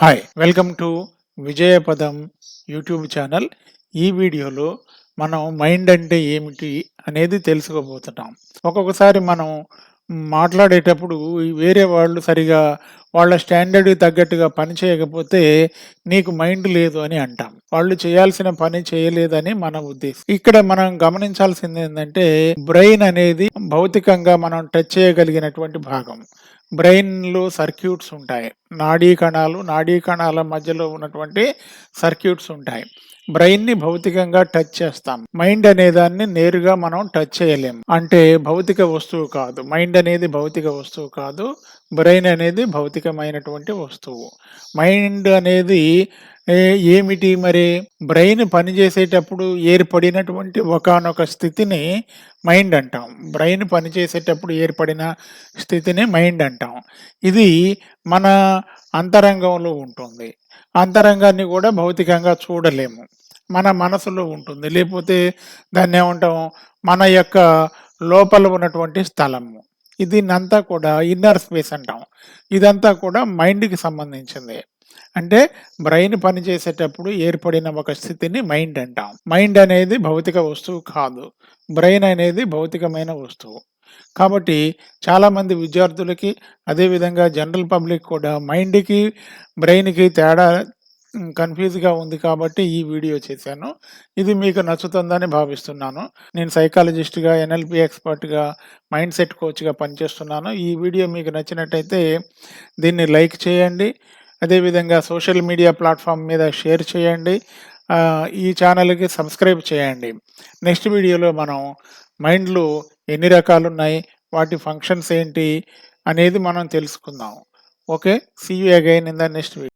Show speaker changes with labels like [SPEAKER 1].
[SPEAKER 1] Hi welcome to Vijayapadam YouTube channel ఈ వీడియోలో మనం మైండ్ అంటే ఏమిటి అనేది తెలుసుకోబోతున్నాం. ఒక్కొక్కసారి మనం మాట్లాడేటప్పుడు వేరే వాళ్ళు సరిగా వాళ్ళ స్టాండర్డ్ తగ్గట్టుగా పని చేయకపోతే నీకు మైండ్ లేదు అని అంటాం. వాళ్ళు చేయాల్సిన పని చేయలేదని మన ఉద్దేశం. ఇక్కడ మనం గమనించాల్సింది ఏంటంటే బ్రెయిన్ అనేది భౌతికంగా మనం టచ్ చేయగలిగినటువంటి భాగం. బ్రెయిన్లో సర్క్యూట్స్ ఉంటాయి. నాడీ కణాలు నాడీ కణాల మధ్యలో ఉన్నటువంటి సర్క్యూట్స్ ఉంటాయి. బ్రెయిన్ని భౌతికంగా టచ్ చేస్తాం. మైండ్ అనే దాన్ని నేరుగా మనం టచ్ చేయలేం. అంటే భౌతిక వస్తువు కాదు. మైండ్ అనేది భౌతిక వస్తువు కాదు. బ్రెయిన్ అనేది భౌతికమైనటువంటి వస్తువు. మైండ్ అనేది ఏమిటి మరి? బ్రెయిన్ పనిచేసేటప్పుడు ఏర్పడినటువంటి ఒకానొక స్థితిని మైండ్ అంటాం. బ్రెయిన్ పనిచేసేటప్పుడు ఏర్పడిన స్థితిని మైండ్ అంటాం. ఇది మన అంతరంగంలో ఉంటుంది. అంతరంగాన్ని కూడా భౌతికంగా చూడలేము. మన మనసులో ఉంటుంది. లేకపోతే దాన్ని ఏమంటాం మన యొక్క లోపల ఉన్నటువంటి స్థలము. దీన్నంతా కూడా ఇన్నర్ స్పేస్ అంటాం. ఇదంతా కూడా మైండ్కి సంబంధించింది. అంటే బ్రెయిన్ పనిచేసేటప్పుడు ఏర్పడిన ఒక స్థితిని మైండ్ అంటాం. మైండ్ అనేది భౌతిక వస్తువు కాదు. బ్రెయిన్ అనేది భౌతికమైన వస్తువు. కాబట్టి చాలామంది విద్యార్థులకి అదేవిధంగా జనరల్ పబ్లిక్ కూడా మైండ్కి బ్రెయిన్కి తేడా కన్ఫ్యూజ్గా ఉంది కాబట్టి ఈ వీడియో చేశాను. ఇది మీకు నచ్చుతుందని భావిస్తున్నాను. నేను సైకాలజిస్ట్గా ఎన్ఎల్పి ఎక్స్పర్ట్గా మైండ్ సెట్ కోచ్గా పనిచేస్తున్నాను. ఈ వీడియో మీకు నచ్చినట్టయితే దీన్ని లైక్ చేయండి. అదేవిధంగా సోషల్ మీడియా ప్లాట్ఫామ్ మీద షేర్ చేయండి. ఈ ఛానల్కి సబ్స్క్రైబ్ చేయండి. నెక్స్ట్ వీడియోలో మనం మైండ్లో ఎన్ని రకాలు ఉన్నాయి వాటి ఫంక్షన్స్ ఏంటి అనేది మనం తెలుసుకుందాం. Okay? See you again in the next video